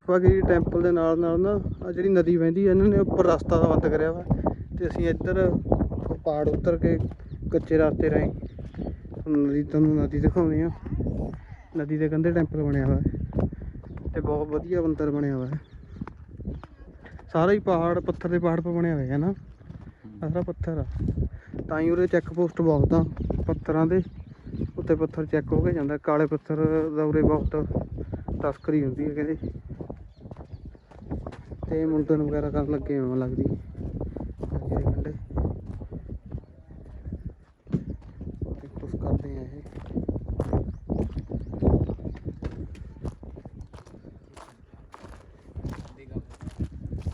ਬਾਕੀ ਟੈਂਪਲ ਦੇ ਨਾਲ ਨਾਲ ਨਾ ਆ ਜਿਹੜੀ ਨਦੀ ਵਹਿੰਦੀ ਆ, ਇਹਨਾਂ ਨੇ ਉੱਪਰ ਰਸਤਾ ਦਾ ਬੰਦ ਕਰਿਆ ਵਾ ਤੇ ਅਸੀਂ ਇੱਧਰ ਪਹਾੜ ਉੱਤਰ ਕੇ ਕੱਚੇ ਰਸਤੇ ਰਾਹੀਂ ਨਦੀ, ਤੁਹਾਨੂੰ ਨਦੀ ਦਿਖਾਉਂਦੇ ਆ। ਨਦੀ ਦੇ ਕੰਢੇ ਟੈਂਪਲ ਬਣਿਆ ਹੋਇਆ ਹੈ ਤੇ ਬਹੁਤ ਵਧੀਆ ਮੰਦਰ ਬਣਿਆ ਹੋਇਆ ਹੈ। ਸਾਰਾ ਹੀ ਪਹਾੜ, ਪੱਥਰ ਦੇ ਪਹਾੜ 'ਤੇ ਬਣਿਆ ਹੋਇਆ ਹੈ ਨਾ ਸਾਰਾ ਪੱਥਰ ਆ। ਤਾਂ ਹੀ ਉਰੇ ਚੈੱਕ ਪੋਸਟ ਬਹੁਤ ਆ, ਪੱਥਰਾਂ ਦੇ ਉੱਤੇ ਪੱਥਰ ਚੈੱਕ ਹੋ ਕੇ ਜਾਂਦਾ, ਕਾਲੇ ਪੱਥਰ ਦਾ ਉਰੇ ਬਹੁਤ ਤਸਕਰੀ ਹੁੰਦੀ ਹੈ ਕਹਿੰਦੇ ਤੇ ਮੁੰਡਨ ਵਗੈਰਾ ਕਰਨ ਲੱਗੇ ਹੋਣ ਲੱਗਦੀ। ਜਿਹੜੇ ਕੰਡੇ ਤੇ ਕੁਛ ਕਰਦੇ ਆ ਇਹ।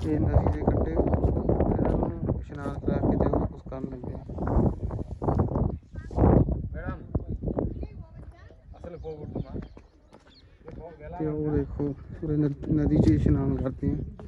ਇਹ ਨਦੀ ਦੇ ਨੂੰ ਇਸ਼ਨਾਨ ਕਰਾ ਕੇ ਤੇ ਕੁਛ ਕਰਨ ਲੱਗੇ ਆ। ਤੇ ਉਹ ਦੇਖੋ ਪੂਰੇ ਨਦੀ 'ਚ ਇਸ਼ਨਾਨ ਕਰਦੇ ਆ।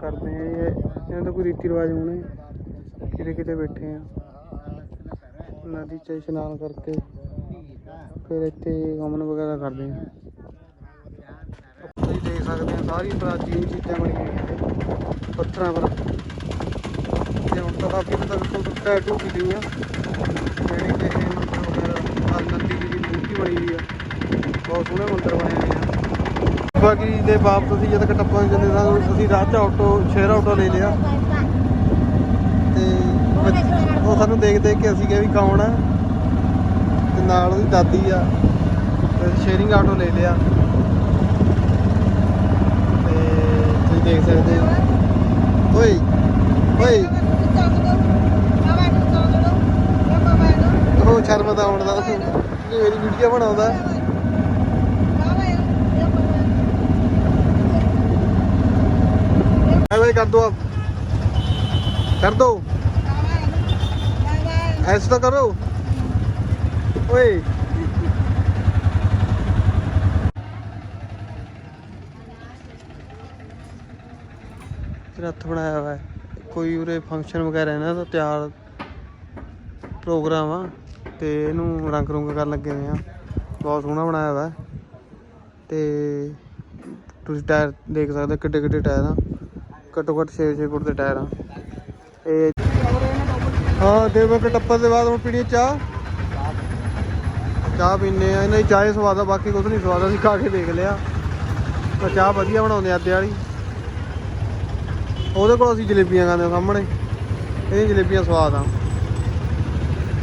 ਕਰਦੇ ਆ ਇਹਨਾਂ ਦਾ ਕੋਈ ਰੀਤੀ ਰਿਵਾਜ ਹੋਣਾ ਕਿਤੇ ਕਿਤੇ ਬੈਠੇ ਆ। ਨਦੀ 'ਚ ਇਸ਼ਨਾਨ ਕਰਕੇ ਫਿਰ ਇੱਥੇ ਗਮਨ ਵਗੈਰਾ ਕਰਦੇ ਆ। ਤੁਸੀਂ ਦੇਖ ਸਕਦੇ ਆ, ਸਾਰੀ ਪ੍ਰਾਚੀਨ ਚੀਜ਼ਾਂ ਬਣੀਆਂ ਹੋਈਆਂ ਪੱਥਰਾਂ ਪਰ। ਤੇ ਹੁਣ ਤਾਂ ਕਾਫੀ ਤੱਕ ਤੋਂ ਟੈਟੂ ਵੀ ਗਈਆਂ ਜਿਹੜੀ ਕਿ ਇਹ ਮੰਦਰ ਵਗੈਰਾ ਆਹ ਦੀ ਮੂਰਤੀ ਬਣੀ ਹੋਈ ਆ, ਬਹੁਤ ਸੋਹਣੇ ਮੰਦਰ ਬਣੇ ਹੋਏ ਬਾਕੀ ਦੇ ਵਾਪਸ ਅਸੀਂ ਜਦ ਕਟੱਪਾਂ ਜਾਂਦੇ ਸਾਂ ਅਸੀਂ ਰਾਹ 'ਚ ਆਟੋ ਸ਼ੇਅਰ ਆਟੋ ਲੈ ਲਿਆ। ਤੇ ਉਹ ਸਾਨੂੰ ਦੇਖ ਦੇਖ ਕੇ ਅਸੀਂ ਕਿਹਾ ਵੀ ਕੌਣ ਆ? ਤੇ ਨਾਲ ਉਹਦੀ ਦਾਦੀ ਆ। ਸ਼ੇਅਰਿੰਗ ਆਟੋ ਲੈ ਲਿਆ। ਤੇ ਤੁਸੀਂ ਦੇਖ ਸਕਦੇ ਹੋ। ਓਏ ਓਏ। ਉਹ ਸ਼ਰਮ ਦਾ ਆਉਣ ਦਾ। ਮੇਰੀ ਵੀਡੀਓ ਬਣਾਉਂਦਾ। ਬਾਏ ਬਾਏ ਕਰ ਦੋ ਆਪ ਕਰ ਦੋ ऐसे तो करो ओए ਰੱਥ ਬਣਾਇਆ ਹੋਇਆ ਹੈ ਕੋਈ ਉਰੇ ਫੰਕਸ਼ਨ ਵਗੈਰਾ ਇਹਨਾਂ ਦਾ ਤਿਆਰ ਪ੍ਰੋਗਰਾਮ ਆ ਤੇ ਇਹਨੂੰ ਰੰਗ ਰੁੰਗ ਕਰਨ ਲੱਗੇ ਹੋਏ ਆ ਬਹੁਤ ਸੋਹਣਾ ਬਣਾਇਆ ਹੋਇਆ ਹੈ ਤੇ ਤੁਸੀਂ ਟਾਇਰ ਦੇਖ ਸਕਦੇ ਹੋ ਕਿੱਡੇ ਕਿੱਡੇ ਟਾਇਰ ਆ ਘੱਟੋ ਘੱਟ 6-6 ਫੁੱਟ ਦੇ ਟਾਇਰ ਆ। ਇਹ ਹਾਂ ਦੇਵ ਟੱਪਰ ਦੇ ਬਾਅਦ ਹੁਣ ਪੀਣੀ ਚਾਹ। ਚਾਹ ਪੀਨੇ ਆ। ਇਹਨਾਂ ਦੀ ਚਾਹ ਹੀ ਸਵਾਦ ਆ, ਬਾਕੀ ਕੁਝ ਨਹੀਂ ਸਵਾਦ। ਅਸੀਂ ਖਾ ਕੇ ਦੇਖ ਲਿਆ। ਤਾਂ ਚਾਹ ਵਧੀਆ ਬਣਾਉਂਦੇ ਆ ਅੱਧੇ ਵਾਲੀ। ਉਹਦੇ ਕੋਲ ਅਸੀਂ ਜਲੇਬੀਆਂ ਖਾਂਦੇ ਸਾਹਮਣੇ। ਇਹ ਜਲੇਬੀਆਂ ਸਵਾਦ ਆ।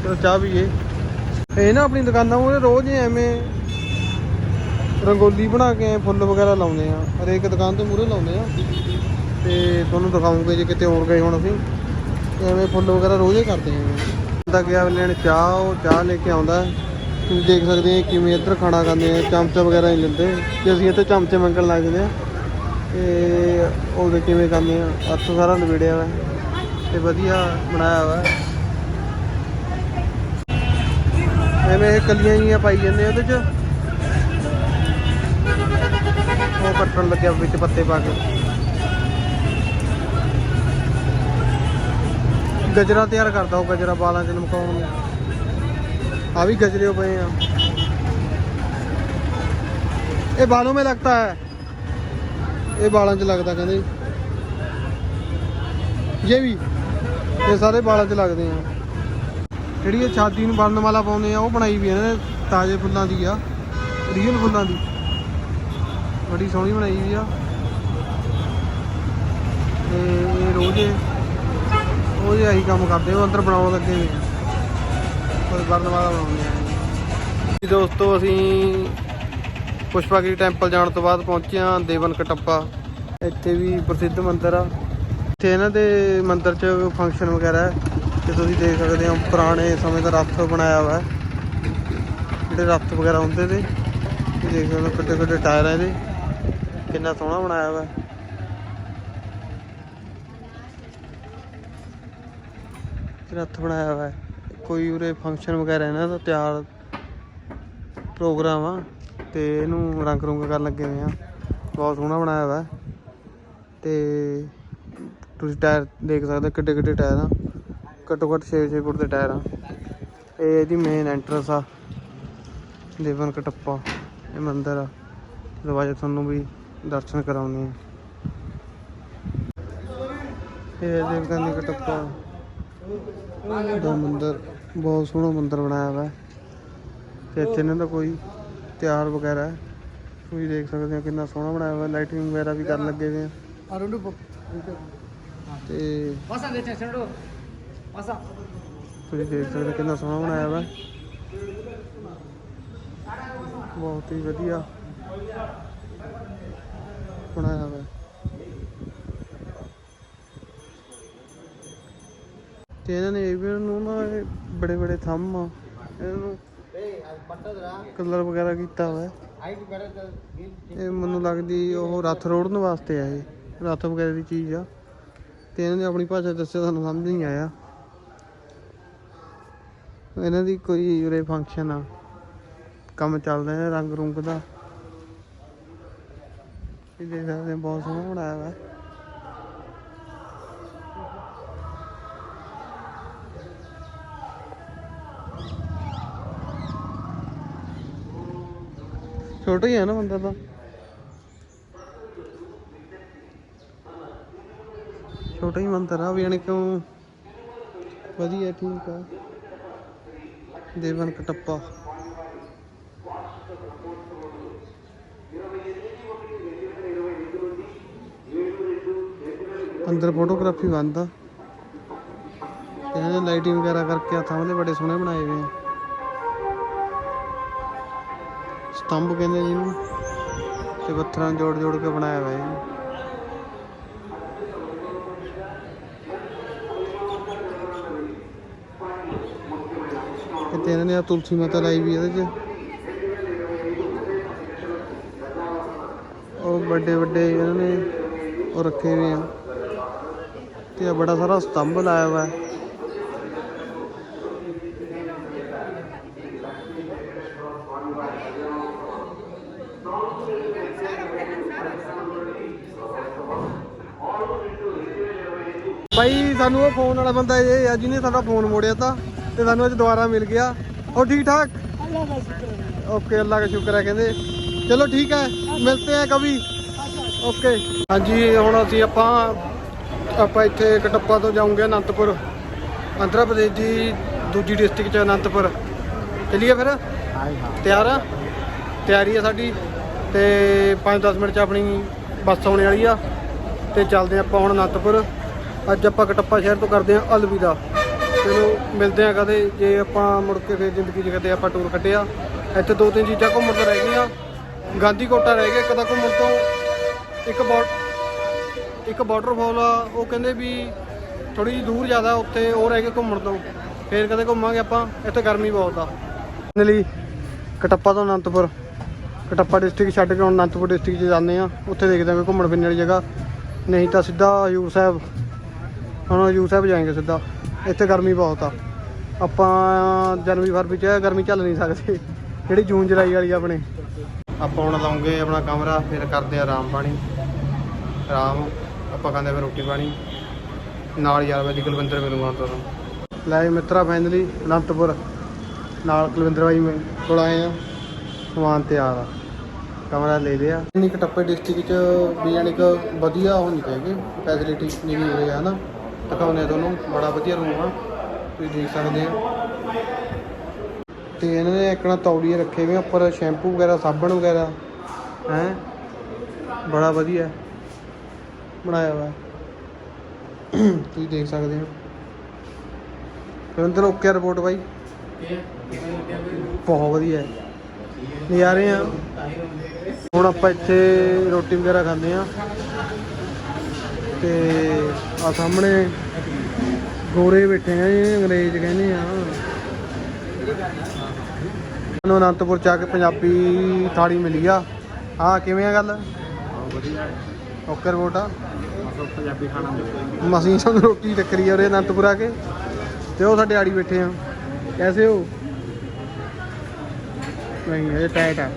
ਚਲੋ ਚਾਹ ਪੀਏ। ਇਹ ਨਾ ਆਪਣੀ ਦੁਕਾਨਾਂ ਮੂਹਰੇ ਰੋਜ਼ ਐਵੇਂ ਰੰਗੋਲੀ ਬਣਾ ਕੇ ਫੁੱਲ ਵਗੈਰਾ ਲਾਉਂਦੇ ਆ। ਹਰੇਕ ਦੁਕਾਨ ਤੇ ਮੂਹਰੇ ਲਾਉਂਦੇ ਆ। ਤੇ ਤੁਹਾਨੂੰ ਦਿਖਾਉਂਗੇ ਜੇ ਕਿਤੇ ਹੋਰ ਗਏ ਹੁਣ ਅਸੀਂ। ਐਵੇਂ ਫੁੱਲ ਵਗੈਰਾ ਰੋਜ਼ ਹੀ ਕਰਦੇ ਆ। ਬੰਦਾ ਗਿਆ ਲੈਣ ਚਾਹ, ਉਹ ਚਾਹ ਲੈ ਕੇ ਆਉਂਦਾ। ਤੁਸੀਂ ਦੇਖ ਸਕਦੇ ਆ ਕਿਵੇਂ ਇੱਧਰ ਖਾਣਾ ਖਾਂਦੇ ਆ, ਚਮਚਾ ਵਗੈਰਾ ਨਹੀਂ ਲੈਂਦੇ। ਤੇ ਅਸੀਂ ਇੱਥੇ ਚਮਚੇ ਮੰਗਣ ਲੱਗ ਜਾਂਦੇ ਆ, ਤੇ ਉਹਦੇ ਕਿਵੇਂ ਖਾਂਦੇ ਆ। ਹੱਥ ਸਾਰਾ ਨਵੇੜਿਆ ਵਾ। ਤੇ ਵਧੀਆ ਬਣਾਇਆ ਵਾ। ਐਵੇਂ ਇਹ ਕਲੀਆਂ ਜੀਆਂ ਪਾਈ ਜਾਂਦੇ ਉਹਦੇ ਚ। ਉਹ ਕੱਟਣ ਲੱਗਿਆ ਵਿੱਚ ਪੱਤੇ ਪਾ ਕੇ। ਗਜਰਾ ਤਿਆਰ ਕਰਦਾ ਉਹ ਗਜਰਾ ਬਾਲਾਂ 'ਚ ਲਮਕਾਉਣ ਨੂੰ। ਆ ਵੀ ਗਜਰੇ ਪਏ ਆ। ਇਹ ਬਾਲੋਂ ਮੇ ਲੱਗਦਾ ਹੈ। ਇਹ ਬਾਲਾਂ 'ਚ ਲੱਗਦਾ ਕਹਿੰਦੇ। ਇਹ ਵੀ, ਇਹ ਸਾਰੇ ਬਾਲਾਂ 'ਚ ਲੱਗਦੇ ਆ। ਜਿਹੜੀ ਇਹ ਛਾਤੀ ਨੂੰ ਬਣਨ ਵਾਲਾ ਪਾਉਂਦੇ ਆ, ਉਹ ਬਣਾਈ ਵੀ ਇਹਨੇ ਤਾਜ਼ੇ ਫੁੱਲਾਂ ਦੀ ਆ। ਰੀਅਲ ਫੁੱਲਾਂ ਦੀ। ਬੜੀ ਸੋਹਣੀ ਬਣਾਈ ਵੀ ਆ। ਤੇ ਇਹ ਰੋਜ਼ ਇਹ ਉਹ ਅਸੀਂ ਕੰਮ ਕਰਦੇ, ਉਹ ਅੰਦਰ ਬਣਾਉਣ ਲੱਗੇ ਨੇ ਕੋਈ ਬਰਨ ਬਣਾਉਂਦੇ ਆ ਜੀ ਦੋਸਤੋ, ਅਸੀਂ ਪੁਸ਼ਪਾਗਿਰੀ ਟੈਂਪਲ ਜਾਣ ਤੋਂ ਬਾਅਦ ਪਹੁੰਚੇ ਹਾਂ ਦੇਵਨ ਕਟੱਪਾ। ਇੱਥੇ ਵੀ ਪ੍ਰਸਿੱਧ ਮੰਦਿਰ ਆ। ਇੱਥੇ ਇਹਨਾਂ ਦੇ ਮੰਦਿਰ 'ਚ ਫੰਕਸ਼ਨ ਵਗੈਰਾ ਹੈ, ਤੇ ਤੁਸੀਂ ਦੇਖ ਸਕਦੇ ਹੋ ਪੁਰਾਣੇ ਸਮੇਂ ਦਾ ਰੱਥ ਬਣਾਇਆ ਹੋਇਆ ਜਿਹੜੇ ਰੱਥ ਵਗੈਰਾ ਹੁੰਦੇ ਨੇ ਦੇਖ ਸਕਦੇ ਹੋ ਕਿੱਡੇ ਕਿੱਡੇ ਟਾਇਰ ਆ ਇਹਦੇ ਕਿੰਨਾ ਸੋਹਣਾ ਬਣਾਇਆ ਹੋਇਆ ਰੱਥ ਬਣਾਇਆ ਹੋਇਆ ਹੈ? ਕੋਈ ਉਰੇ ਫੰਕਸ਼ਨ ਵਗੈਰਾ ਇਹਨਾਂ ਦਾ ਤਿਆਰ ਪ੍ਰੋਗਰਾਮ ਆ, ਤੇ ਇਹਨੂੰ ਰੰਗ ਰੁੰਗ ਕਰਨ ਲੱਗੇ ਹੋਏ ਆ। ਬਹੁਤ ਸੋਹਣਾ ਬਣਾਇਆ ਹੋਇਆ ਹੈ। ਤੇ ਤੁਸੀਂ ਟਾਇਰ ਦੇਖ ਸਕਦੇ ਹੋ ਕਿੱਡੇ ਕਿੱਡੇ ਟਾਇਰ ਆ। ਘੱਟੋ ਘੱਟ 6-6 ਫੁੱਟ ਦੇ ਟਾਇਰ ਆ। ਇਹ ਇਹਦੀ ਮੇਨ ਐਂਟਰਸ ਆ। ਦੇਵਨ ਕਟੱਪਾ, ਇਹ ਮੰਦਿਰ ਆ। ਚਲੋ ਅੱਜ ਤੁਹਾਨੂੰ ਵੀ ਦਰਸ਼ਨ ਕਰਾਉਂਦੇ ਆ। ਇਹ ਦੇਵਗਨ ਕਟੱਪਾ। ਦਾ ਮੰਦਿਰ ਬਹੁਤ ਸੋਹਣਾ ਮੰਦਿਰ ਬਣਾਇਆ ਹੋਇਆ ਹੈ। ਤੇ ਇੱਥੇ ਇਹਨਾਂ ਦਾ ਕੋਈ ਤਿਆਰ ਵਗੈਰਾ ਹੈ। ਤੁਸੀਂ ਦੇਖ ਸਕਦੇ ਹੋ ਕਿੰਨਾ ਸੋਹਣਾ ਬਣਾਇਆ ਹੋਇਆ ਲਾਈਟਿੰਗ ਵਗੈਰਾ ਵੀ ਕਰਨ ਲੱਗੇ ਹੋਏ ਆ। ਤੇ. ਤੁਸੀਂ ਦੇਖ ਸਕਦੇ ਹੋ ਕਿੰਨਾ ਸੋਹਣਾ ਬਣਾਇਆ ਹੋਇਆ ਬਹੁਤ ਹੀ ਵਧੀਆ ਬਣਾਇਆ ਹੋਇਆ ਤੇ ਇਹਨਾਂ ਨੇ ਇਹ ਨੂੰ ਨਾ ਬੜੇ ਬੜੇ ਥੰਮ ਆ। ਇਹਨਾਂ ਨੂੰ ਕਲਰ ਵਗੈਰਾ ਕੀਤਾ ਹੋਇਆ। ਇਹ ਮੈਨੂੰ ਲੱਗਦੀ ਉਹ ਰੱਥ ਰੋੜਨ ਵਾਸਤੇ ਆ ਇਹ, ਰੱਥ ਵਗੈਰਾ ਦੀ ਚੀਜ਼ ਆ। ਤੇ ਇਹਨਾਂ ਨੇ ਆਪਣੀ ਭਾਸ਼ਾ ਦੱਸਿਆ, ਤੁਹਾਨੂੰ ਸਮਝ ਨਹੀਂ ਆਇਆ। ਇਹਨਾਂ ਦੀ ਕੋਈ ਉਰੇ ਫੰਕਸ਼ਨ ਆ। ਕੰਮ ਚੱਲਦਾ ਹੈ ਰੰਗ ਰੁੰਗ ਦਾ। ਇਹ ਦੇਖ ਸਕਦੇ ਬਹੁਤ ਸੋਹਣਾ ਬਣਾਇਆ ਹੋਇਆ। ਛੋਟਾ ਹੀ ਹੈ ਨਾ ਬੰਦਾ ਤਾਂ। ਛੋਟਾ ਹੀ ਮੰਦਰ ਆ, ਵੀ ਯਾਨੀ ਕਿਉਂ ਵਧੀਆ, ਠੀਕ ਆ। ਦੇਵਨ ਕਟੱਪਾ। ਅੰਦਰ ਫੋਟੋਗ੍ਰਾਫੀ ਬੰਦ ਆ। ਇਹਨਾਂ ਨੇ ਲਾਈਟਿੰਗ ਵਗੈਰਾ ਕਰਕੇ ਹੱਥਾਂ ਵਾਲੇ ਬੜੇ ਸੋਹਣੇ ਬਣਾਏ ਹੋਏ ਆ। ਸਤੰਭ ਕਹਿੰਦੇ ਜਿਹਨੂੰ, ਤੇ ਪੱਥਰਾਂ ਨੂੰ ਜੋੜ ਜੋੜ ਕੇ ਬਣਾਇਆ ਹੋਇਆ ਹੈ। ਤੇ ਇਹਨਾਂ ਨੇ ਆ ਤੁਲਸੀ ਮਾਤਾ ਲਾਈ ਵੀ ਇਹਦੇ 'ਚ। ਉਹ ਵੱਡੇ ਵੱਡੇ ਇਹਨਾਂ ਨੇ ਉਹ ਰੱਖੇ ਹੋਏ ਆ। ਤੇ ਆ ਬੜਾ ਸਾਰਾ ਸਤੰਭ ਲਾਇਆ ਹੋਇਆ। ਹੈ ਸਾਨੂੰ ਉਹ ਫੋਨ ਵਾਲਾ ਬੰਦਾ ਇਹ ਆ ਜਿਹਨੇ ਸਾਡਾ ਫੋਨ ਮੋੜਿਆ ਤਾਂ ਤੇ ਸਾਨੂੰ ਅੱਜ ਦੁਬਾਰਾ ਮਿਲ ਗਿਆ। ਉਹ ਠੀਕ ਠਾਕ? ਓਕੇ ਅੱਲਾ ਦਾ ਸ਼ੁਕਰ ਹੈ ਕਹਿੰਦੇ। ਚਲੋ ਠੀਕ ਹੈ ਮਿਲਤੇ ਹੈ ਕभी ਓਕੇ। ਹਾਂਜੀ ਹੁਣ ਅਸੀਂ ਆਪਾਂ ਆਪਾਂ ਇੱਥੇ ਕਟੱਪਾ ਤੋਂ ਜਾਉਂਗੇ ਅਨੰਤਪੁਰ। ਆਂਧਰਾ ਪ੍ਰਦੇਸ਼ ਦੀ ਦੂਜੀ ਡਿਸਟ੍ਰਿਕਟ ਚ ਅਨੰਤਪੁਰ। ਚੱਲੀਏ ਫਿਰ? ਤਿਆਰ ਆ? ਤਿਆਰੀ ਆ ਸਾਡੀ। ਤੇ 5-10 ਮਿੰਟ ਚ ਆਪਣੀ ਬੱਸ ਆਉਣ ਵਾਲੀ ਆ। ਤੇ ਚੱਲਦੇ ਆਪਾਂ ਹੁਣ ਅਨੰਤਪੁਰ। ਅੱਜ ਆਪਾਂ ਕਟੱਪਾ ਸ਼ਹਿਰ ਤੋਂ ਕਰਦੇ ਆ ਅਲਵਿਦਾ। ਚਲੋ ਮਿਲਦੇ ਆ ਕਦੇ, ਜੇ ਆਪਾਂ ਮੁੜ ਕੇ ਫੇਰ ਜ਼ਿੰਦਗੀ 'ਚ ਕਦੇ ਆਪਾਂ ਟੂਰ ਕੱਢਿਆ। ਇੱਥੇ ਦੋ ਤਿੰਨ ਚੀਜ਼ਾਂ ਘੁੰਮਣ ਤੋਂ ਰਹਿ ਗਈਆਂ। ਗਾਂਧੀ ਕੋਟਾ ਰਹਿ ਗਿਆ ਇੱਕ ਤਾਂ ਘੁੰਮਣ ਤੋਂ। ਇੱਕ ਬਾਟ ਇੱਕ ਵਾਟਰਫਾਲ ਆ, ਉਹ ਕਹਿੰਦੇ ਵੀ ਥੋੜੀ ਜਿਹੀ ਦੂਰ ਜ਼ਿਆਦਾ ਉੱਥੇ ਉਹ ਰਹਿ ਗਿਆ ਘੁੰਮਣ ਤੋਂ। ਫੇਰ ਕਦੇ ਘੁੰਮਾਂਗੇ ਆਪਾਂ, ਇੱਥੇ ਗਰਮੀ ਬਹੁਤ ਆ। ਲਈ ਕਟੱਪਾ ਤੋਂ ਅਨੰਦਪੁਰ। ਕਟੱਪਾ ਡਿਸਟ੍ਰਿਕਟ ਛੱਡ ਕੇ ਹੁਣ ਅਨੰਦਪੁਰ ਡਿਸਟ੍ਰਿਕਟ 'ਚ ਜਾਂਦੇ ਆ ਉੱਥੇ ਦੇਖਦੇ ਆ ਕੋਈ ਘੁੰਮਣ ਫਿਰਨ ਵਾਲੀ ਜਗ੍ਹਾ। ਨਹੀਂ ਤਾਂ ਸਿੱਧਾ ਹਜੂਰ ਸਾਹਿਬ। ਹੁਣ ਹਜੂਰ ਸਾਹਿਬ ਜਾਏਂਗੇ ਸਿੱਧਾ। ਇੱਥੇ ਗਰਮੀ ਬਹੁਤ ਆ। ਆਪਾਂ ਜਨਵਰੀ ਫਰਵਰੀ 'ਚ ਗਰਮੀ ਝੱਲ ਨਹੀਂ ਸਕਦੇ। ਜਿਹੜੀ ਜੂਨ ਜੁਲਾਈ ਵਾਲੀ ਆ ਆਪਣੇ। ਆਪਾਂ ਹੁਣ ਲਾਉਂਗੇ ਆਪਣਾ ਕਮਰਾ ਫਿਰ ਕਰਦੇ ਆ ਆਰਾਮ ਪਾਣੀ। ਆਰਾਮ ਆਪਾਂ ਖਾਂਦੇ ਫਿਰ ਰੋਟੀ ਪਾਣੀ। ਨਾਲ ਯਾਰ ਵੈਲੀ ਕੁਲਵਿੰਦਰ ਮਿਲੂਗਾ ਹੁਣ ਤੁਹਾਨੂੰ। ਲੈ ਮਿੱਤਰਾ ਫਾਈਨਲੀ ਅਨੰਤਪੁਰ। ਨਾਲ ਕੁਲਵਿੰਦਰ ਬਾਈ ਮੇ ਕੋਲ ਆਏ ਆ। ਸਮਾਨ ਤਿਆਰ ਆ। ਕਮਰਾ ਲੈ ਲਿਆ। ਇੰਨੀ ਕਟੱਪੇ ਡਿਸਟ੍ਰਿਕਟ ਚ ਵੀ ਯਾਨੀ ਕਿ ਵਧੀਆ ਨਹੀਂ ਹੈਗੇ। ਫੈਸਿਲਿਟੀ ਨਹੀਂ ਮਿਲ ਰਿਹਾ ਹਨਾ। ਦਿਖਾਉਂਦੇ ਆ ਤੁਹਾਨੂੰ ਬੜਾ ਵਧੀਆ ਰੂਮ ਆ ਤੁਸੀਂ ਦੇਖ ਸਕਦੇ ਆ। ਤੇ ਇਹਨਾਂ ਨੇ ਇੱਕਣਾ ਤੌਲੀਏ ਰੱਖੇ ਹੋਏ ਆ, ਉੱਪਰ ਸ਼ੈਂਪੂ ਵਗੈਰਾ ਸਾਬਣ ਵਗੈਰਾ ਹੈ? ਬੜਾ ਵਧੀਆ ਬਣਾਇਆ ਹੋਇਆ। ਤੁਸੀਂ ਦੇਖ ਸਕਦੇ ਹੋ। ਰਵਿੰਦਰ ਓਕੇ ਰਿਪੋਰਟ ਬਾਈ? ਬਹੁਤ ਵਧੀਆ ਹੈ। ਨਜ਼ਾਰੇ ਆ। ਹੁਣ ਆਪਾਂ ਇੱਥੇ ਰੋਟੀ ਵਗੈਰਾ ਖਾਂਦੇ ਆ। ਤੇ ਆ ਸਾਹਮਣੇ ਗੋਰੇ ਬੈਠੇ ਆ ਇਹ ਅੰਗਰੇਜ਼ ਕਹਿੰਦੇ ਆ। ਸਾਨੂੰ ਅਨੰਤਪੁਰ ਚ ਆ ਕੇ ਪੰਜਾਬੀ ਥਾਲੀ ਮਿਲੀ ਆ। ਹਾਂ ਕਿਵੇਂ ਆ ਗੱਲ? ਓਕੇ ਰਿਪੋਰਟ ਆ। ਪੰਜਾਬੀ ਖਾਣਾ ਮਿਲਦਾ ਮਸੀਂ ਸਾਨੂੰ ਰੋਟੀ ਟੱਕਰੀ ਆ ਉਰੇ ਅਨੰਤਪੁਰ ਆ ਕੇ। ਤੇ ਉਹ ਸਾਡੇ ਆੜੀ ਬੈਠੇ ਆ। ਕੈਸੇ ਹੋ? ਨਹੀਂ ਇਹ ਟਾਈਟ ਆ।